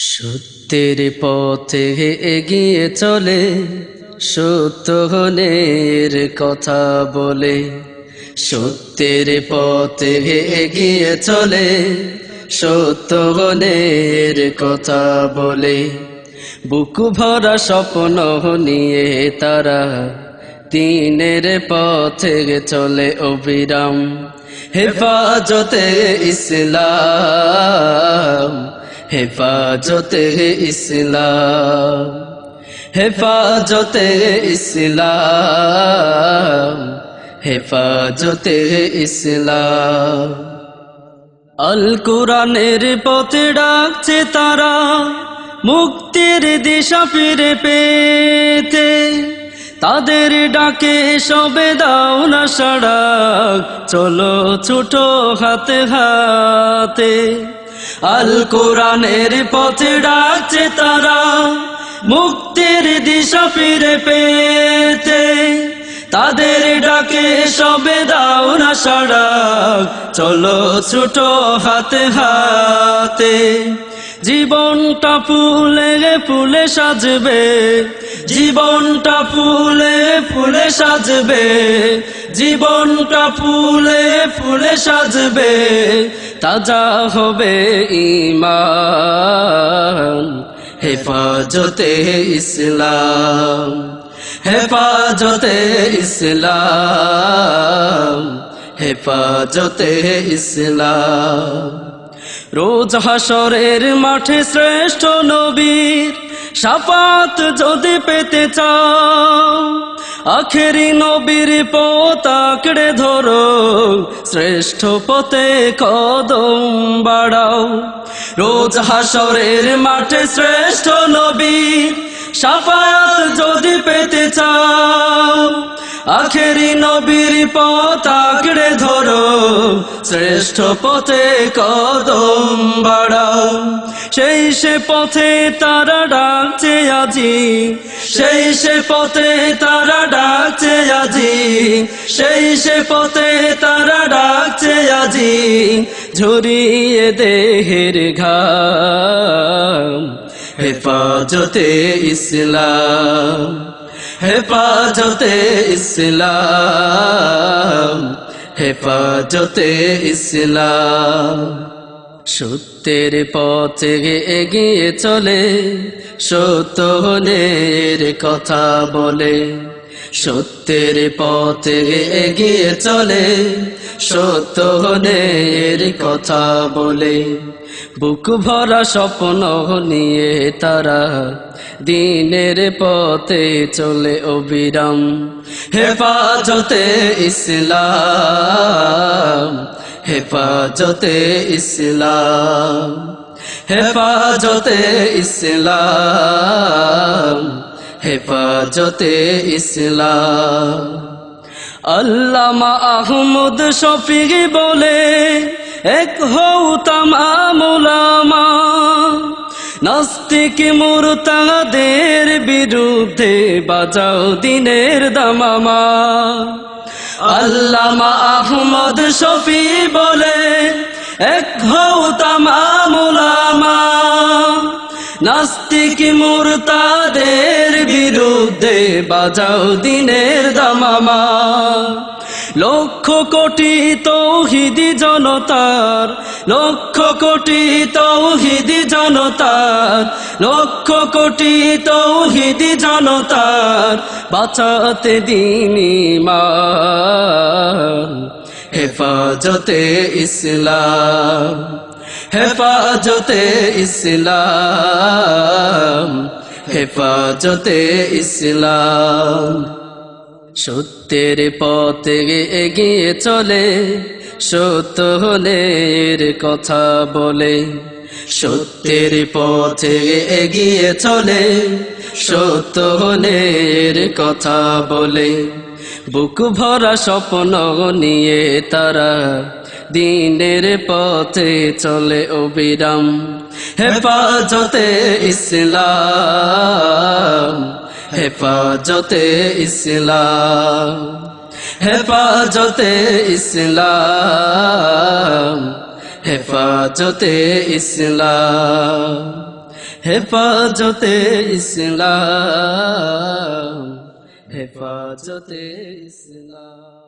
সত্যের পথে এগিয়ে চলে সত্যনের কথা বলে। সত্যের পথে এগিয়ে চলে সত্যনের কথা বলে। বুক ভরা স্বপ্ন নিয়ে তারা দিনের পথে চলে অবিরাম। হেফাজতে ইসলাম হেফাজতে ইসলাম হেফাজতে ইসলাম হেফাজতে ইসলাম। আল কোরআনের পথে ডাকছে তারা, মুক্তির দিশা ফিরে পেতে। তাদের ডাকে সবে দাও না সড়ক চলো ছোট হাতে হাতে। আল কোরআনের পথে ডাকছে তারা, মুক্তির দিশা ফিরে পেতে। তাদের ডাকে সবে দাও না সড়ক চলো ছোট হাতে হাতে। জীবনটা ফুলে ফুলে সাজবে জীবনটা ফুলে ফুলে সাজবে। জীবনটা ফুলে ফুলে সাজবে। তাজা হবে ইমান হেফাজতে ইসলাম হেফাজতে ইসলাম হেফাজতে ইসলাম। রোজ হাসরের মাঠে শ্রেষ্ঠ নবীর সাপাত যদি পেতে চাও, আখেরি নবীর পতাকড়ে ধরো, শ্রেষ্ঠ পথে কদম বাড়াও। রোজ হাসরের মাঠে শ্রেষ্ঠ নবী সাফাত যদি পেতে চাও আখেরি নবীর পতাকড়ে ধরো, শ্রেষ্ঠ পথে কদম বাড়াও। সেই সে পথে তারা ডাকছে আজি, সেই সে পথে তারা ডাকছে আজি, সেই সে পথে তারা ডাকছে আজি, ঝরিয়ে দেহের ঘাম, হেফাজতে ইসলাম। হেফাজতে ইসলাম হেফাজতে ইসলাম সত্যের পথে এগিয়ে চলে, সত্যনের কথা বলে। সত্যের পথে এগিয়ে চলে, সত্যনের কথা বলে। বুক ভরা স্বপ্ন নিয়ে তারা দিনের পথে চলে অবিরাম। হেফাজতে ইসলাম হেফাজতে ইসলাম হেফাজতে ইসলাম হেফাজতে ইসলাম। আল্লামা আহমদ শফিক বলে এক হৌ তামামুলামা নাস্তিক মুরতাদের বিরুদ্ধে বাজাও দিনের দামামা আল্লামা আহমদ শফি বলে, এক হৌ তামামুলামা নাস্তিক মুরতাদের বিরুদ্ধে বাজাও দিনের দামামা লক্ষ কোটি তৌহিদি জনতার, লক্ষ কোটি তৌহিদি জনতার, লক্ষ কোটি তৌহিদি জনতার, বাঁচাতে দিনী মা হেফাজতে ইসলাম হেফাজতে ইসলাম হেফাজতে ইসলাম। সত্যের পথে এগিয়ে চলে সত্যনের কথা বলে। সত্যের পথে এগিয়ে চলে সত্যনের কথা বলে। বুক ভরা স্বপ্ন নিয়ে তারা দিনের পথে চলে অবিরাম। হেফাজতে ইসলাম। হেফাজতে ইসলাম হেফাজতে ইসলাম হেফাজতে ইসলাম হেফাজতে ইসলাম হেফাজতে ইসলাম।